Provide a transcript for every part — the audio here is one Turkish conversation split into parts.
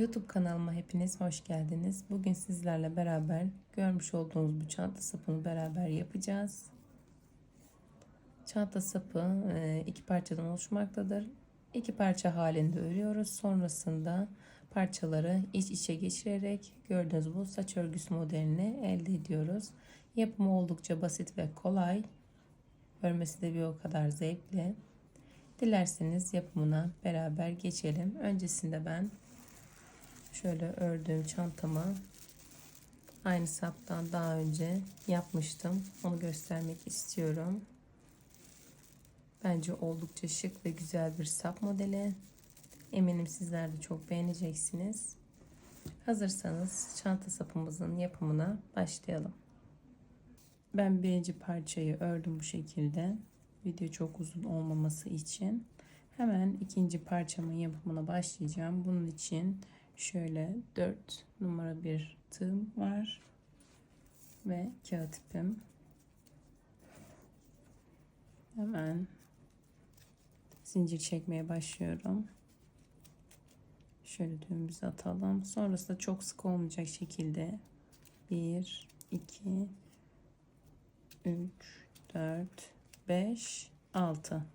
YouTube kanalıma hepiniz hoş geldiniz. Bugün sizlerle beraber görmüş olduğunuz bu çanta sapını beraber yapacağız. Çanta sapı e, iki parçadan oluşmaktadır. İki parça halinde örüyoruz. Sonrasında parçaları iç içe geçirerek gördüğünüz bu saç örgüsü modelini elde ediyoruz. Yapımı oldukça basit ve kolay. Örmesi de bir o kadar zevkli. Dilerseniz yapımına beraber geçelim. Öncesinde ben şöyle ördüğüm çantamı aynı saptan daha önce yapmıştım. Onu göstermek istiyorum. Bence oldukça şık ve güzel bir sap modeli. Eminim sizler de çok beğeneceksiniz. Hazırsanız çanta sapımızın yapımına başlayalım. Ben birinci parçayı ördüm bu şekilde. Video çok uzun olmaması için. Hemen ikinci parçamın yapımına başlayacağım. Bunun için şöyle 4 numara bir tığım var. Ve kağıt ipim. Hemen zincir çekmeye başlıyorum. Şöyle düğümümüzü atalım. Sonrasında çok sık olmayacak şekilde 1, 2, 3, 4, 5, 6.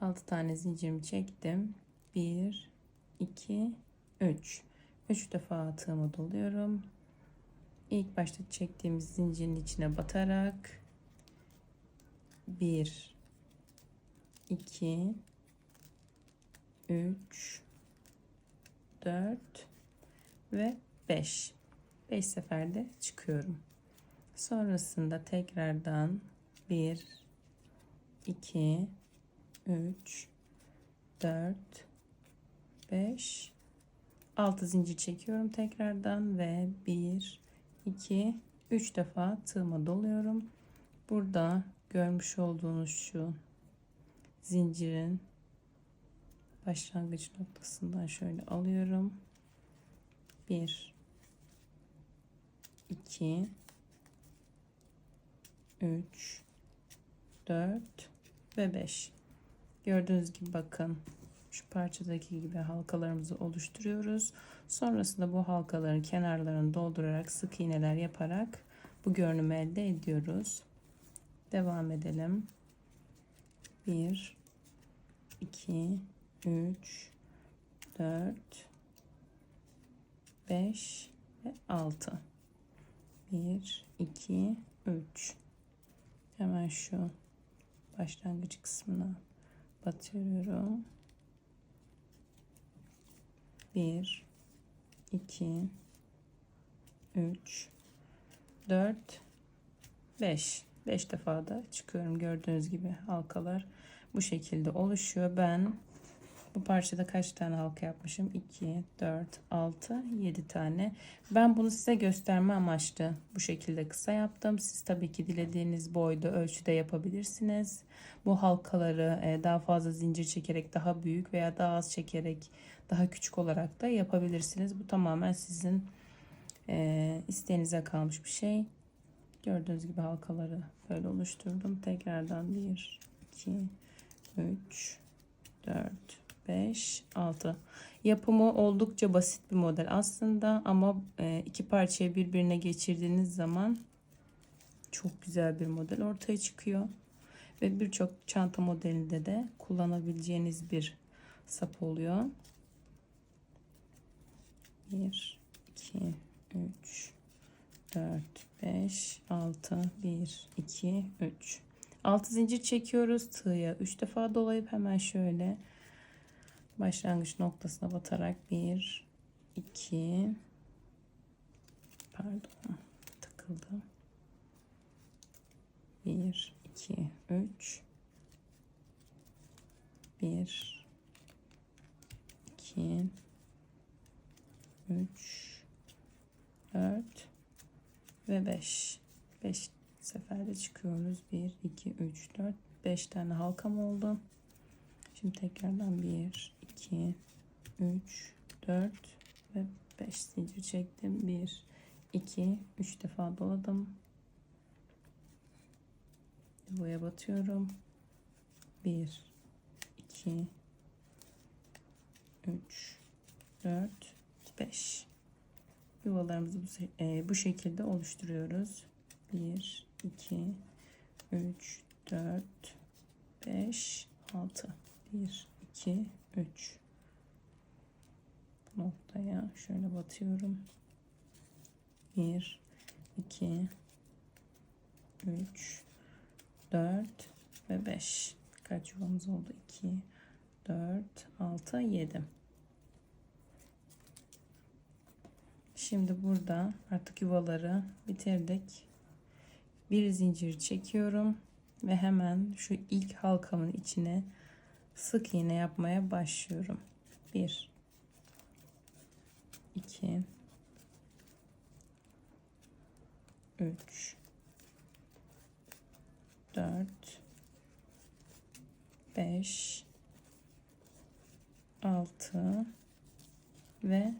6 tane zincirimi çektim. 1, 2, 3. 3 defa tığımı doluyorum. İlk başta çektiğimiz zincirin içine batarak 1, 2, 3, 4 ve 5. 5 seferde çıkıyorum. Sonrasında tekrardan 1, 2, 3, 4, 5, 6 zincir çekiyorum tekrardan ve 1, 2, 3 defa tığıma doluyorum. Burada görmüş olduğunuz şu zincirin başlangıç noktasından şöyle alıyorum. 1 2 3 4 ve 5 gördüğünüz gibi bakın şu parçadaki gibi halkalarımızı oluşturuyoruz. Sonrasında bu halkaların kenarlarını doldurarak sık iğneler yaparak bu görünümü elde ediyoruz. Devam edelim. 1 2 3 4 5 ve 6 1 2 3 hemen şu başlangıç kısmına batıyorum 1 2 3 4 5 5 defa da çıkıyorum. Gördüğünüz gibi halkalar bu şekilde oluşuyor. Ben bu parçada kaç tane halka yapmışım? 2, 4, 6, 7 tane. Ben bunu size gösterme amaçlı bu şekilde kısa yaptım. Siz tabii ki dilediğiniz boyda ölçüde yapabilirsiniz. Bu halkaları e, daha fazla zincir çekerek daha büyük veya daha az çekerek daha küçük olarak da yapabilirsiniz. Bu tamamen sizin e, isteğinize kalmış bir şey. Gördüğünüz gibi halkaları böyle oluşturdum. Tekrardan 1, 2, 3, 4, 5, 6. Yapımı oldukça basit bir model aslında ama e, iki parçayı birbirine geçirdiğiniz zaman çok güzel bir model ortaya çıkıyor. Ve birçok çanta modelinde de kullanabileceğiniz bir sap oluyor. 1, 2, 3, 4, 5, 6, 1, 2, 3. 6 zincir çekiyoruz. Tığya 3 defa dolayıp hemen şöyle başlangıç noktasına batarak 1 2 pardon takıldı. 1 2 3 1 2 3 4 ve 5 5 seferde çıkıyoruz. 1 2 3 4 5 tane halkam oldu şimdi tekrardan 1 2 3 4 ve 5 zincir çektim. 1 2 3 defa doladım. Buraya batıyorum. 1 2 3 4 5 yuvalarımızı bu, e, bu şekilde oluşturuyoruz. 1 2 3 4 5 6 1 2 3 bu noktaya şöyle batıyorum. 1 2 3 4 ve 5 kaç yuvamız oldu? 2 4 6 7 şimdi burada artık yuvaları bitirdik. Bir zincir çekiyorum ve hemen şu ilk halkamın içine sık iğne yapmaya başlıyorum. 1 2 3 4 5 6 ve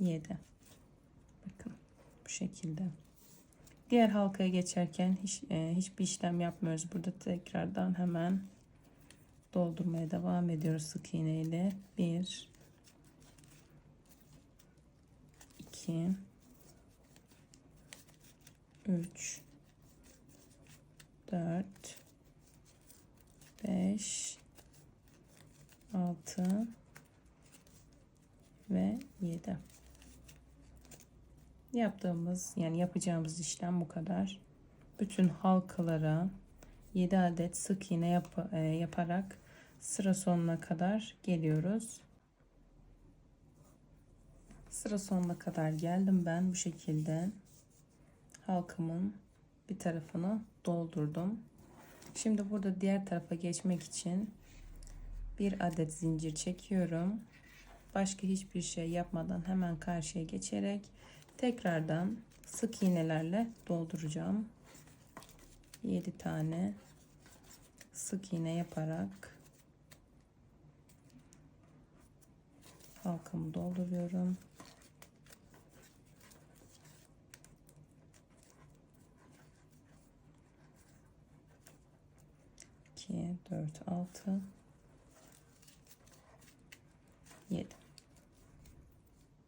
7 bakın bu şekilde. Diğer halkaya geçerken hiç, e, hiçbir işlem yapmıyoruz. Burada tekrardan hemen doldurmaya devam ediyoruz sık iğne ile. 1 2 3 4 5 6 ve 7 yaptığımız yani yapacağımız işlem bu kadar. Bütün halkalara 7 adet sık iğne yap, e, yaparak sıra sonuna kadar geliyoruz sıra sonuna kadar geldim ben bu şekilde halkamın bir tarafını doldurdum. Şimdi burada diğer tarafa geçmek için bir adet zincir çekiyorum. Başka hiçbir şey yapmadan hemen karşıya geçerek tekrardan sık iğnelerle dolduracağım. 7 tane sık iğne yaparak halkamı dolduruyorum. 2, 4, 6, 7.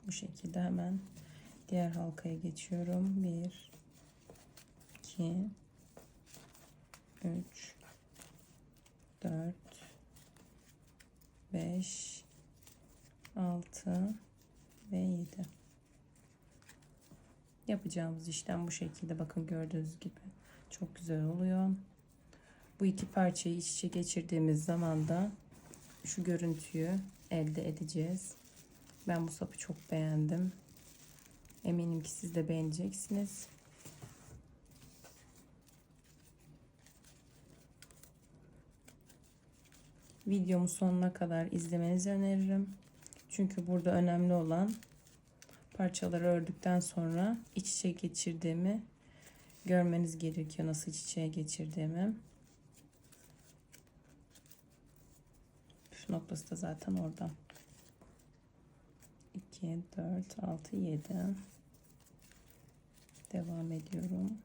Bu şekilde hemen diğer halkaya geçiyorum. 1, 2, 3, 4, 5, 6 ve 7. Yapacağımız işlem bu şekilde. Bakın gördüğünüz gibi çok güzel oluyor. Bu iki parçayı iç içe geçirdiğimiz zaman da şu görüntüyü elde edeceğiz. Ben bu sapı çok beğendim. Eminim ki siz de beğeneceksiniz. Videomu sonuna kadar izlemenizi öneririm. Çünkü burada önemli olan parçaları ördükten sonra iç içe geçirdiğimi görmeniz gerekiyor. Nasıl iç içe geçirdiğimi. Püf noktası da zaten orada. 2, 4, 6, 7. Devam ediyorum.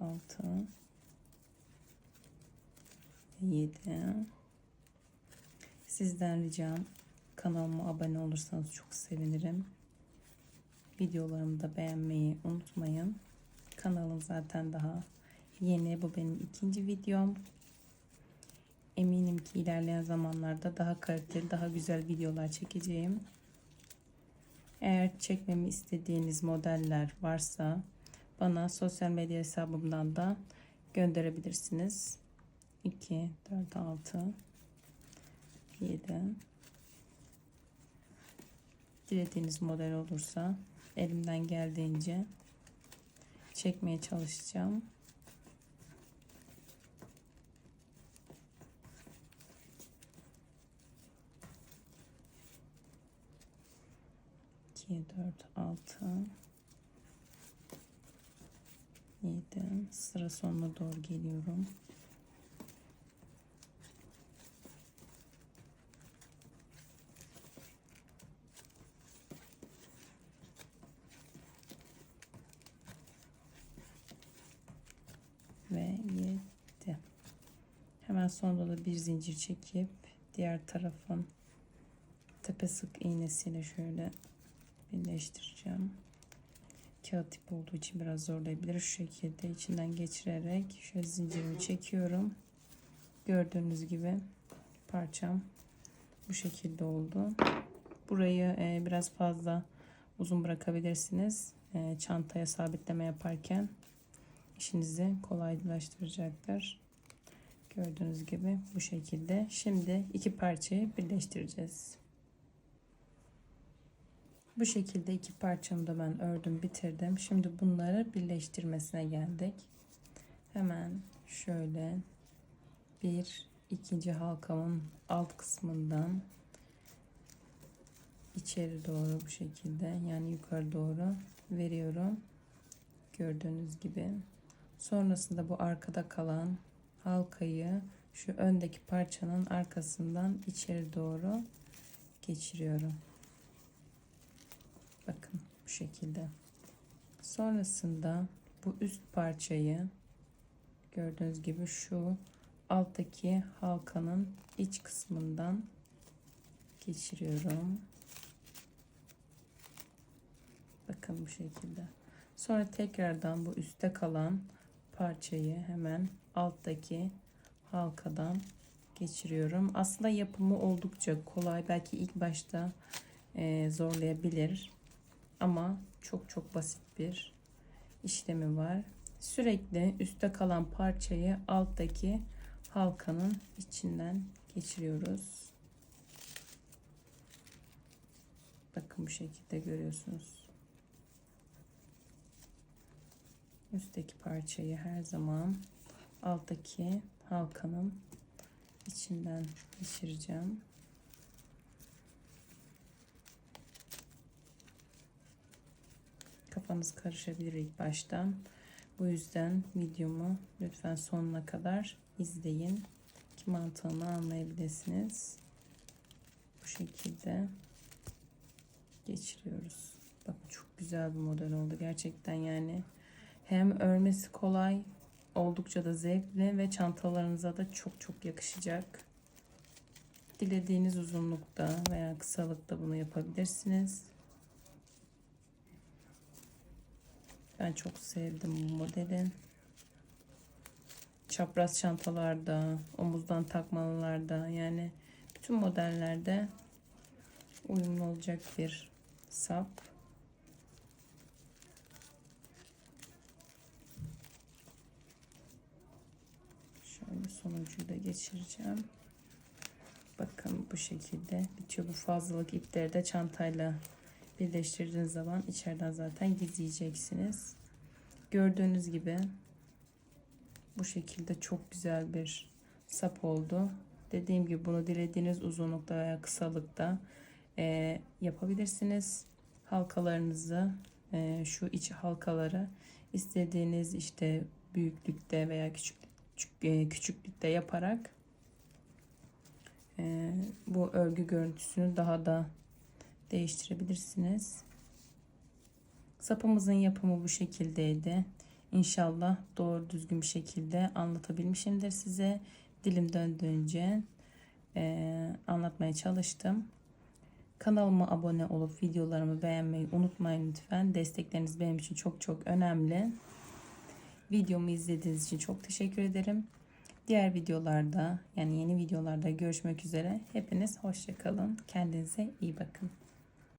6 7 Sizden ricam kanalıma abone olursanız çok sevinirim. Videolarımı da beğenmeyi unutmayın. Kanalım zaten daha yeni. Bu benim ikinci videom. Eminim ki ilerleyen zamanlarda daha kaliteli, daha güzel videolar çekeceğim. Eğer çekmemi istediğiniz modeller varsa bana sosyal medya hesabımdan da gönderebilirsiniz. 2, 4, 6, 7 dilediğiniz model olursa elimden geldiğince çekmeye çalışacağım. İki, dört, altı, sıra sonuna doğru geliyorum. Ve 7. Hemen sonunda da bir zincir çekip diğer tarafın tepe sık iğnesiyle şöyle birleştireceğim. Kağıt ip olduğu için biraz zorlayabilir. Şu şekilde içinden geçirerek şöyle zincirimi çekiyorum. Gördüğünüz gibi parçam bu şekilde oldu. Burayı e, biraz fazla uzun bırakabilirsiniz. E, çantaya sabitleme yaparken işinizi kolaylaştıracaktır. Gördüğünüz gibi bu şekilde. Şimdi iki parçayı birleştireceğiz. Bu şekilde iki parçamı da ben ördüm bitirdim. Şimdi bunları birleştirmesine geldik. Hemen şöyle bir ikinci halkamın alt kısmından içeri doğru bu şekilde yani yukarı doğru veriyorum. Gördüğünüz gibi. Sonrasında bu arkada kalan halkayı şu öndeki parçanın arkasından içeri doğru geçiriyorum. Bakın bu şekilde. Sonrasında bu üst parçayı gördüğünüz gibi şu alttaki halkanın iç kısmından geçiriyorum. Bakın bu şekilde. Sonra tekrardan bu üstte kalan parçayı hemen alttaki halkadan geçiriyorum. Aslında yapımı oldukça kolay. Belki ilk başta zorlayabilir. Ama çok çok basit bir işlemi var. Sürekli üstte kalan parçayı alttaki halkanın içinden geçiriyoruz. Bakın bu şekilde görüyorsunuz. Üstteki parçayı her zaman alttaki halkanın içinden geçireceğim. Kafanız karışabilir ilk baştan. Bu yüzden videomu lütfen sonuna kadar izleyin ki mantığını anlayabilirsiniz. Bu şekilde geçiriyoruz. Bakın çok güzel bir model oldu gerçekten yani. Hem örmesi kolay, oldukça da zevkli ve çantalarınıza da çok çok yakışacak. Dilediğiniz uzunlukta veya kısalıkta bunu yapabilirsiniz. Ben çok sevdim bu modeli. Çapraz çantalarda, omuzdan takmalılarda yani bütün modellerde uyumlu olacak bir sap. Şöyle sonuncuyu da geçireceğim. Bakın bu şekilde bitiyor. Bu fazlalık ipleri de çantayla birleştirdiğiniz zaman içeriden zaten gizleyeceksiniz. Gördüğünüz gibi bu şekilde çok güzel bir sap oldu. Dediğim gibi bunu dilediğiniz uzunlukta veya kısalıkta e, yapabilirsiniz. Halkalarınızı e, şu iç halkaları istediğiniz işte büyüklükte veya küçük, küçük e, küçüklükte yaparak e, bu örgü görüntüsünü daha da değiştirebilirsiniz. Sapımızın yapımı bu şekildeydi. İnşallah doğru düzgün bir şekilde anlatabilmişimdir size. Dilim döndüğünce e, anlatmaya çalıştım. Kanalıma abone olup videolarımı beğenmeyi unutmayın lütfen. Destekleriniz benim için çok çok önemli. Videomu izlediğiniz için çok teşekkür ederim. Diğer videolarda yani yeni videolarda görüşmek üzere. Hepiniz hoşçakalın. Kendinize iyi bakın.